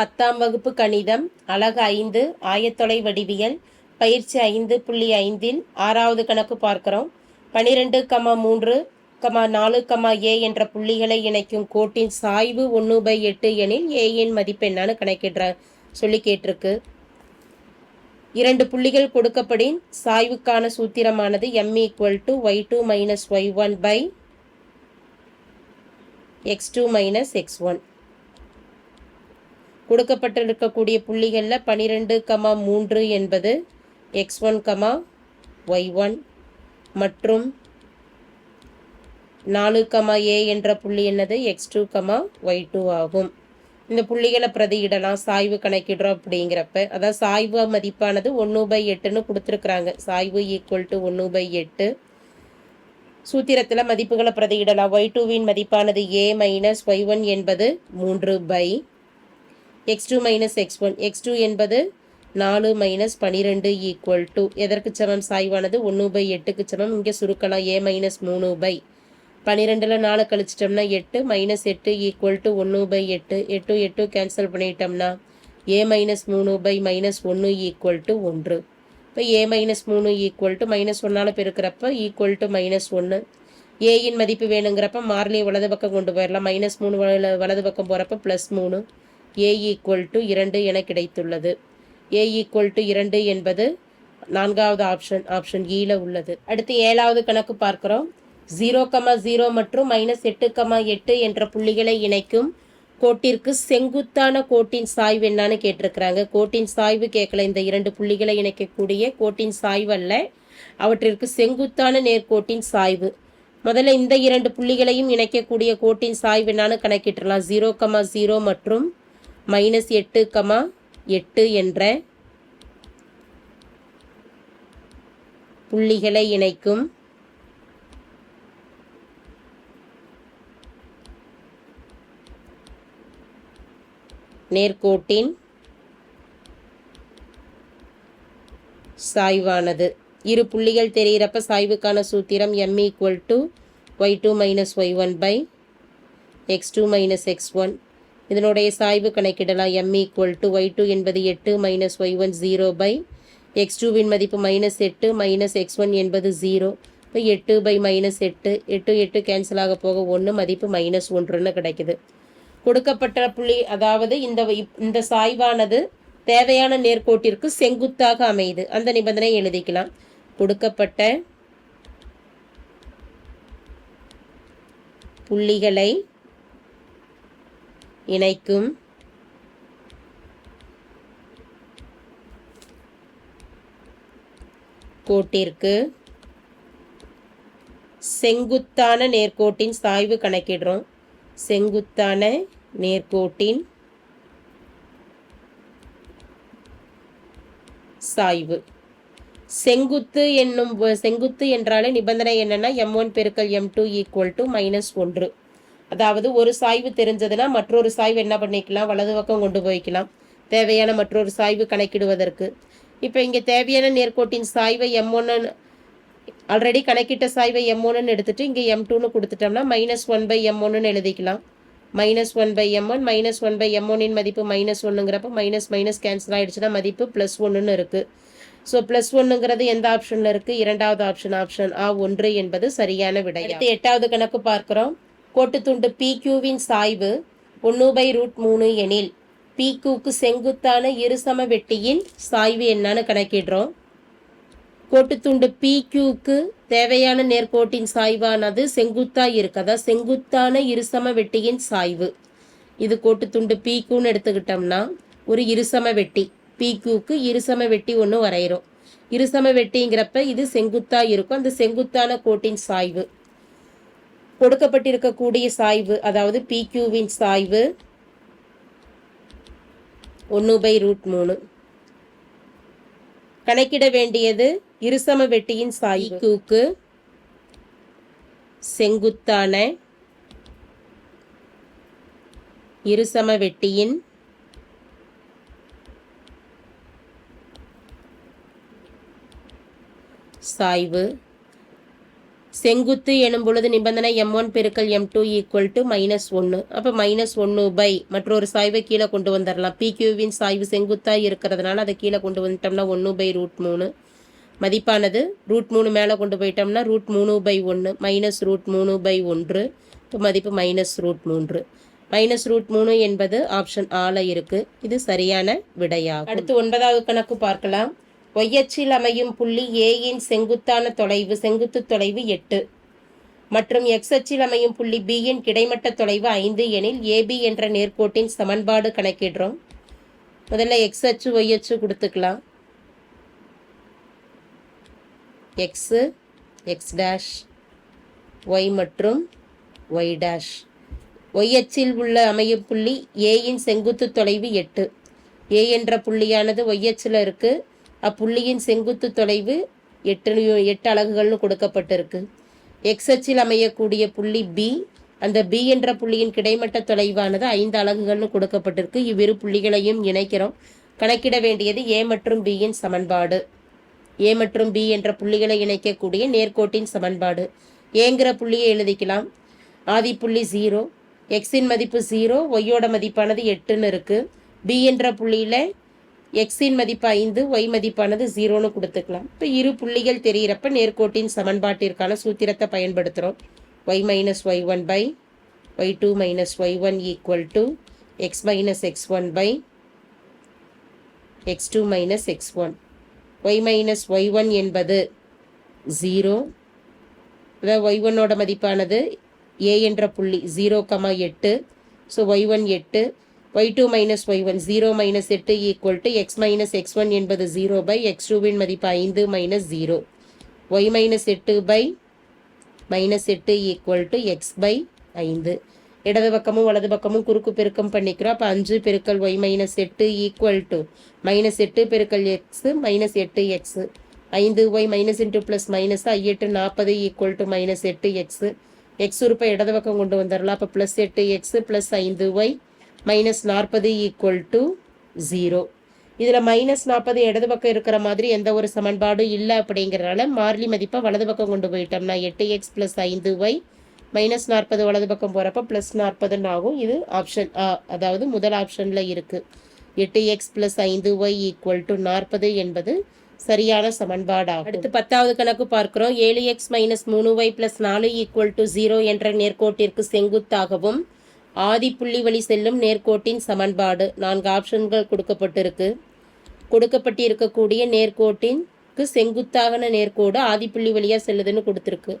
பத்தாம் வகுப்பு கணிதம் அழகு ஐந்து ஆயத்தொலை வடிவியல் பயிற்சி ஐந்து புள்ளி ஐந்தில் ஆறாவது கணக்கு பார்க்கிறோம். பனிரெண்டு கமா மூன்று கமா நாலு கமா ஏ என்ற புள்ளிகளை இணைக்கும் கோட்டின் சாய்வு ஒன்று பை எட்டு எனில் ஏயின் மதிப்பு என்னன்னு கணக்கிடுற சொல்லி கேட்டிருக்கு. இரண்டு புள்ளிகள் கொடுக்கப்படின் சாய்வுக்கான சூத்திரமானது M equal to Y two minus Y one by X two minus X one கொடுக்கப்பட்டிருக்கக்கூடிய புள்ளிகளில் பனிரெண்டு கமா மூன்று என்பது X one comma Y one மற்றும் நாலு கமா ஏ என்ற புள்ளி என்னது? X two comma Y two ஆகும். இந்த புள்ளிகளை பிரதியிடலாம் சாய்வு கணக்கிடுறோம் அப்படிங்கிறப்ப. அதான் சாய்வு மதிப்பானது ஒன்று பை எட்டுன்னு கொடுத்துருக்குறாங்க. சாய்வு ஈக்குவல் டு ஒன்று பை எட்டு. சூத்திரத்தில் மதிப்புகளை பிரதியிடலாம். ஒய் டூவின் மதிப்பானது ஏ மைனஸ் ஒய் ஒன் என்பது மூன்று by X two minus X one X two என்பது நாலு மைனஸ் பனிரெண்டு ஈக்குவல் டு எதற்கு சமம்? சாய்வானது ஒன்று பை எட்டுக்கு சமம். இங்கே சுருக்கலாம் ஏ மைனஸ் மூணு பை. பன்னிரெண்டில் நாலு கழிச்சிட்டோம்னா எட்டு மைனஸ் எட்டு ஈக்குவல் டு ஒன்று பை எட்டு. எட்டு எட்டு கேன்சல் பண்ணிட்டோம்னா ஏ மைனஸ் மூணு பை மைனஸ் ஒன்று ஈக்குவல் டு ஒன்று. இப்போ ஏ மைனஸ் மூணு ஈக்குவல் டு மைனஸ் ஒன்னால் பெருக்கிறப்ப ஈக்குவல் டு மைனஸ் ஒன்று ஏயின் மதிப்பு வேணுங்கிறப்ப மாறிலியை வலது பக்கம் கொண்டு போயிடலாம். மைனஸ் மூணு வல வலது பக்கம் போகிறப்ப ப்ளஸ் மூணு. ஏ ஈக்குவல் டு இரண்டு என கிடைத்துள்ளது. ஏ ஈக்குவல் டு இரண்டு என்பது நான்காவது ஆப்ஷன் ஆப்ஷன் ஈல உள்ளது. அடுத்து ஏழாவது கணக்கு பார்க்கிறோம். ஜீரோ கமா ஜீரோ மற்றும் மைனஸ் எட்டு கமா எட்டு என்ற புள்ளிகளை இணைக்கும் கோட்டிற்கு செங்குத்தான கோட்டின் சாய்வு என்னன்னு கேட்டிருக்கிறாங்க. கோட்டின் சாய்வு கேட்கல இந்த இரண்டு புள்ளிகளை இணைக்கக்கூடிய கோட்டின் சாய்வு அல்ல. அவற்றிற்கு செங்குத்தான நேர்கோட்டின் சாய்வு. முதல்ல இந்த இரண்டு புள்ளிகளையும் இணைக்கக்கூடிய கோட்டின் சாய்வு என்னன்னு கணக்கிட்டுலாம் ஜீரோ கமா ஜீரோ மற்றும் மைனஸ் எட்டு கமா எட்டு என்ற புள்ளிகளை இணைக்கும் நேர்கோட்டின் சாய்வானது. இரு புள்ளிகள் தெரிகிறப்ப சாய்வுக்கான சூத்திரம் M equal to Y two minus Y one by X two minus X one இதனுடைய சாய்வு கணக்கிடலாம். M equal to Y two என்பது எட்டு minus Y one zero by X டூவின் மதிப்பு மைனஸ் எட்டு மைனஸ் எக்ஸ் ஒன் என்பது ஜீரோ இப்போ எட்டு பை மைனஸ் எட்டு எட்டு எட்டு கேன்சல் ஆக போக ஒன்று மதிப்பு மைனஸ் ஒன்றுன்னு கிடைக்குது. கொடுக்கப்பட்ட புள்ளி அதாவது இந்த இப்- இந்த சாய்வானது தேவையான நேர்கோட்டிற்கு செங்குத்தாக அமையுது. அந்த நிபந்தனை எழுதிக்கலாம். கொடுக்கப்பட்ட புள்ளிகளை இணைக்கும். கோட்டிற்கு செங்குத்தான நேர்கோட்டின் சாய்வு கணக்கிடுறோம். செங்குத்தான நேர்கோட்டின் சாய்வு. செங்குத்து என்னும் செங்குத்து என்றாலே நிபந்தனை என்னன்னா எம் ஒன் பெருக்கல் M two equal to minus ஒன்று அதாவது ஒரு சாய்வு தெரிஞ்சதுன்னா மற்றொரு சாய்வு என்ன பண்ணிக்கலாம்? வலது பக்கம் கொண்டு போய்க்கலாம். தேவையான மற்றொரு சாய்வு கணக்கிடுவதற்கு. இப்போ இங்கே தேவையான நேர்கோட்டின் சாய்வை எம் ஒன்னு ஆல்ரெடி கணக்கிட்ட சாய்வை எம் ஒன்னு எடுத்துட்டு இங்கே எம் டூன்னு கொடுத்துட்டோம்னா மைனஸ் ஒன் பை எம் ஒன்னு எழுதிக்கலாம். Minus one by M one minus one by M ஒன்னின் மதிப்பு மைனஸ் ஒன்றுங்கிறப்ப மைனஸ் மைனஸ் கேன்சல் ஆகிடுச்சுன்னா மதிப்பு ப்ளஸ் ஒன்றுன்னு இருக்குது ஸோ ப்ளஸ் ஒன்றுங்கிறது எந்த ஆப்ஷனில் இருக்குது இரண்டாவது ஆப்ஷன் ஆப்ஷன் ஆ ஒன்று என்பது சரியான விடை அடுத்து எட்டாவது கணக்கு பார்க்குறோம். கோட்டுத்துண்டு பிக்யூவின் சாய்வு ஒன்று பை ரூட் மூணு எனில் பிக்யூக்கு செங்குத்தான இருசம வெட்டியின் சாய்வு என்னன்னு கணக்கிடுறோம். கோட்டுத்துண்டு பிக்யூக்கு தேவையான நேர்கோட்டின் சாய்வானது செங்குத்தாக இருக்கதா? செங்குத்தான இருசம வெட்டியின் சாய்வு. இது கோட்டுத்துண்டு பிக்யூன்னு எடுத்துக்கிட்டோம்னா ஒரு இருசம வெட்டி. பிக்யூக்கு இருசம வெட்டி ஒன்று வரைகிறோம் இருசம வெட்டிங்கிறப்ப இது செங்குத்தாக இருக்கும். அந்த செங்குத்தான கோட்டின் சாய்வு. கொடுக்கப்பட்டிருக்கக்கூடிய சாய்வு அதாவது பிக்யூவின் சாய்வு ஒன்று பை ரூட் மூணு. கணக்கிட வேண்டியது இருசம வெட்டியின் சாய்வுக்கு செங்குத்தான இருசம வெட்டியின் சாய்வு. செங்குத்து எனும் பொழுது நிபந்தனை எம் ஒன் பெருக்கல் M two equal to minus ஒன்று அப்போ மைனஸ் ஒன்று பை மற்றொரு சாய்வை கீழே கொண்டு வந்துடலாம் பிக்யூவின் சாய்வு செங்குத்தாக இருக்கிறதுனால அதை கீழே கொண்டு வந்துட்டோம்னா ஒன்று பை ரூட் மூணு. மதிப்பானது ரூட் மூணு மேலே கொண்டு போயிட்டோம்னா ரூட் மூணு பை ஒன்று மைனஸ் ரூட் மூணு பை ஒன்று. இப்போ மதிப்பு மைனஸ் ரூட் மூன்று. மைனஸ் ரூட் மூணு என்பது ஆப்ஷன் ஆல இருக்கு. இது சரியான விடையாகும். அடுத்து ஒன்பதாவது கணக்கு பார்க்கலாம். ஒய்யச்சில் அமையும் புள்ளி ஏயின் செங்குத்தான தொலைவு செங்குத்து தொலைவு எட்டு. மற்றும் எக்ஸ் அச்சில் அமையும் புள்ளி பியின் கிடைமட்ட தொலைவு ஐந்து எனில் ஏபி என்ற நேர்கோட்டின் சமன்பாடு கணக்கிடுறோம். முதல்ல எக்ஸ் அச்சு ஒய் அச்சு கொடுத்துக்கலாம். எக்ஸு எக்ஸ் டேஷ் ஒய் மற்றும் ஒய் டேஷ் ஒய் அச்சில் உள்ள அமையும் புள்ளி ஏயின் செங்குத்து தொலைவு எட்டு. ஏ என்ற புள்ளியானது ஒய் அச்சில் இருக்குது அப்புள்ளியின் செங்குத்து தொலைவு எட்டு எட்டு அலகுகள்னு கொடுக்கப்பட்டிருக்கு. எக்ஸ் அச்சில் அமையக்கூடிய புள்ளி பி அந்த பி என்ற புள்ளியின் கிடைமட்ட தொலைவானது ஐந்து அலகுகள்னு கொடுக்கப்பட்டிருக்கு. இவ்விரு புள்ளிகளையும் இணைக்கிறோம். கணக்கிட வேண்டியது ஏ மற்றும் பியின் சமன்பாடு. ஏ மற்றும் பி என்ற புள்ளிகளை இணைக்கக்கூடிய நேர்கோட்டின் சமன்பாடு. ஏங்கிற புள்ளியை எழுதிக்கலாம். ஆதி புள்ளி ஜீரோ எக்ஸின் மதிப்பு ஜீரோ ஒய்யோட மதிப்பானது எட்டுன்னு இருக்குது பி என்ற புள்ளியில் எக்ஸின் மதிப்பு ஐந்து ஒய் மதிப்பானது ஜீரோன்னு கொடுத்துக்கலாம். இப்போ இரு புள்ளிகள் தெரிகிறப்ப நேர்கோட்டின் சமன்பாட்டிற்கான சூத்திரத்தை பயன்படுத்துகிறோம் Y minus Y one by Y two minus Y one equal to X minus X one by X two minus X one Y minus Y one என்பது ஜீரோ அதாவது ஒய் ஒன்னோட மதிப்பானது ஏ என்ற புள்ளி ஜீரோ கமா எட்டு. So Y one எட்டு Y two minus Y one zero minus எட்டு equal to X minus X one என்பது ஜீரோ பை எக்ஸ் டூவின் மதிப்பு ஐந்து மைனஸ் ஜீரோ ஒய் மைனஸ் எட்டு பை மைனஸ் எட்டு ஈக்குவல் டு எக்ஸ் பை ஐந்து. இடது பக்கமும் வலது பக்கமும் குறுக்கு பெருக்கம் பண்ணிக்கிறோம். அப்போ அஞ்சு பெருக்கல் ஒய் மைனஸ் எட்டு ஈக்குவல் டு மைனஸ் எட்டு பெருக்கல் எக்ஸு மைனஸ் எட்டு எக்ஸு ஐந்து Y minus into plus minus எட்டு நாற்பது ஈக்குவல் டு மைனஸ் எட்டு எக்ஸு எக்ஸ் உறுப்பை இடது பக்கம் கொண்டு வந்துடலாம் அப்போ ப்ளஸ் எட்டு எக்ஸு ப்ளஸ் ஐந்து ஒய் மைனஸ் நாற்பது ஈக்குவல் டு ஜீரோ இதில் மைனஸ் நாற்பது இடது பக்கம் இருக்கிற மாதிரி எந்த ஒரு சமன்பாடும் இல்லை அப்படிங்கிறனால மார்லி மதிப்பை வலது பக்கம் கொண்டு போயிட்டோம்னா எட்டு எக்ஸ் ப்ளஸ் ஐந்து ஒய் மைனஸ் நாற்பது வலது பக்கம் போகிறப்ப ப்ளஸ் நாற்பதுன்னு ஆகும். இது ஆப்ஷன் ஆ அதாவது முதல் ஆப்ஷனில் இருக்குது எட்டு எக்ஸ் ப்ளஸ் ஐந்து ஒய் ஈக்குவல் டு நாற்பது என்பது சரியான சமன்பாடாகும். அடுத்து பத்தாவது கணக்கு பார்க்குறோம். ஏழு எக்ஸ் மைனஸ் மூணு ஒய் ப்ளஸ் நாலு ஈக்குவல் டு ஜீரோ என்ற நேர்கோட்டிற்கு செங்குத்தாகவும் ஆதி புள்ளி வழி செல்லும் நேர்கோட்டின் சமன்பாடு. நான்கு ஆப்ஷன்கள் கொடுக்கப்பட்டிருக்கு. கொடுக்கப்பட்டிருக்கக்கூடிய நேர்கோட்டின்க்கு செங்குத்தாகன நேர்கோடு ஆதிப்புள்ளி வழியாக செல்லுதுன்னு கொடுத்துருக்கு.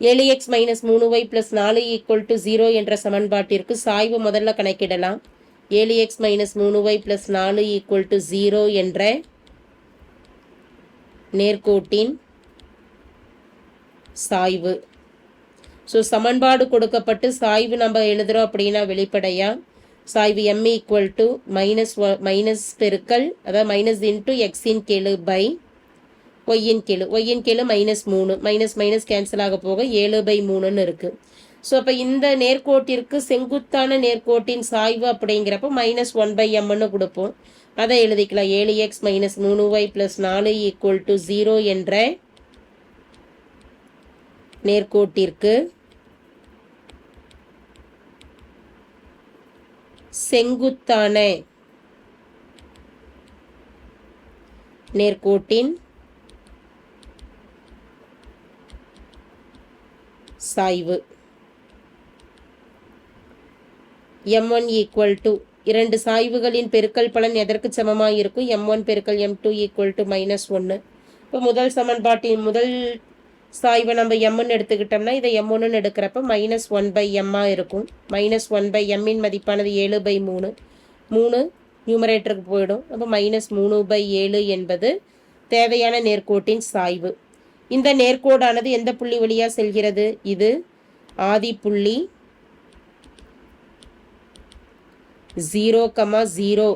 ஏழு எக்ஸ் மைனஸ் மூணு ஒய் ப்ளஸ் நாலு ஈக்குவல் டு ஜீரோ என்ற சமன்பாட்டிற்கு சாய்வு முதல்ல கணக்கிடலாம். ஏழு எக்ஸ் மைனஸ் மூணு ஒய் ப்ளஸ் நாலு ஈக்குவல் டு ஜீரோ என்ற நேர்கோட்டின் சாய்வு. ஸோ சமன்பாடு கொடுக்கப்பட்டு சாய்வு நம்ம எழுதுகிறோம் அப்படின்னா வெளிப்படையாக சாய்வு M equal to minus minus பெருக்கல் அதாவது மைனஸ் இன்ட்டு எக்ஸின் கீழு பை ஒய்யின் கீழு. ஒய்யின் கீழு மைனஸ் மூணு. மைனஸ் மைனஸ் கேன்சல் ஆக போக ஏழு பை மூணுன்னு இருக்குது ஸோ அப்போ இந்த நேர்கோட்டிற்கு செங்குத்தான நேர்கோட்டின் சாய்வு அப்படிங்கிறப்ப மைனஸ் ஒன் பை எம்னு கொடுப்போம். அதை எழுதிக்கலாம். ஏழு எக்ஸ் மைனஸ் மூணு ஒய் ப்ளஸ் நாலு ஈக்குவல் டு ஜீரோ என்ற நேர்கோட்டிற்கு செங்குத்தான. நேர்கோட்டின் சாய்வு. எம் ஒன் ஈக்குவல் டு இரண்டு சாய்வுகளின் பெருக்கல் பலன் எதற்கு சமமாக இருக்கும்? எம் ஒன் பெருக்கல் M two equal to minus ஒன்று இப்போ முதல் சமன்பாட்டின் முதல் சாய்வை நம்ம எம்முன்னு எடுத்துக்கிட்டோம்னா இதை எம் ஒன்றுன்னு எடுக்கிறப்ப மைனஸ் ஒன் பை எம்மாக இருக்கும். மைனஸ் ஒன் பை எம்மின் மதிப்பானது ஏழு பை மூணு. மூணு நியூமரேட்டருக்கு போயிடும். அப்போ மைனஸ் மூணு பை ஏழு என்பது தேவையான நேர்கோட்டின் சாய்வு. இந்த நேர்கோடானது எந்த புள்ளி வழியாக செல்கிறது? இது ஆதி புள்ளி ஜீரோ கமா ஜீரோ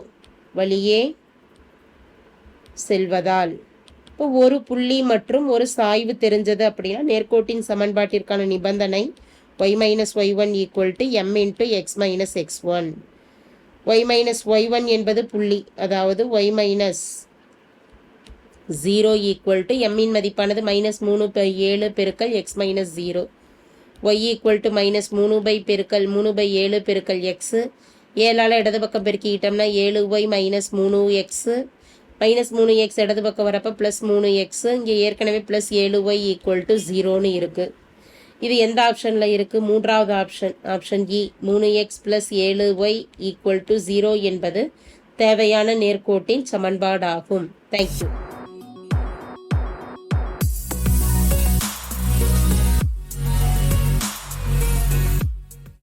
வழியே செல்வதால். இப்போ ஒரு புள்ளி மற்றும் ஒரு சாய்வு தெரிஞ்சது அப்படின்னா நேர்கோட்டின் சமன்பாட்டிற்கான நிபந்தனை Y minus Y one equal to M into X minus X one Y minus Y one என்பது புள்ளி அதாவது Y minus zero equal to எம்மின் மதிப்பானது மைனஸ் மூணு பை ஏழு பெருக்கல் X minus zero Y equal to minus மூணு பை பெருக்கல் மூணு பை ஏழு பெருக்கல் எக்ஸு ஏழால் இடது பக்கம் பெருக்கிக்கிட்டோம்னா ஏழு ஒய் மைனஸ் மூணு எக்ஸு மைனஸ் மூணு எக்ஸ் இடது பக்கம் வரப்போ ப்ளஸ் மூணு எக்ஸ் இங்கே ஏற்கனவே ப்ளஸ் ஏழு ஒய் ஈக்குவல் டு ஜீரோன்னு இருக்குது இது எந்த ஆப்ஷனில் இருக்குது மூன்றாவது ஆப்ஷன் ஆப்ஷன் இ மூணு எக்ஸ் ப்ளஸ் ஏழு ஒய் ஈக்குவல் டு ஜீரோ என்பது தேவையான நேர்கோட்டின் சமன்பாடாகும். தேங்க்யூ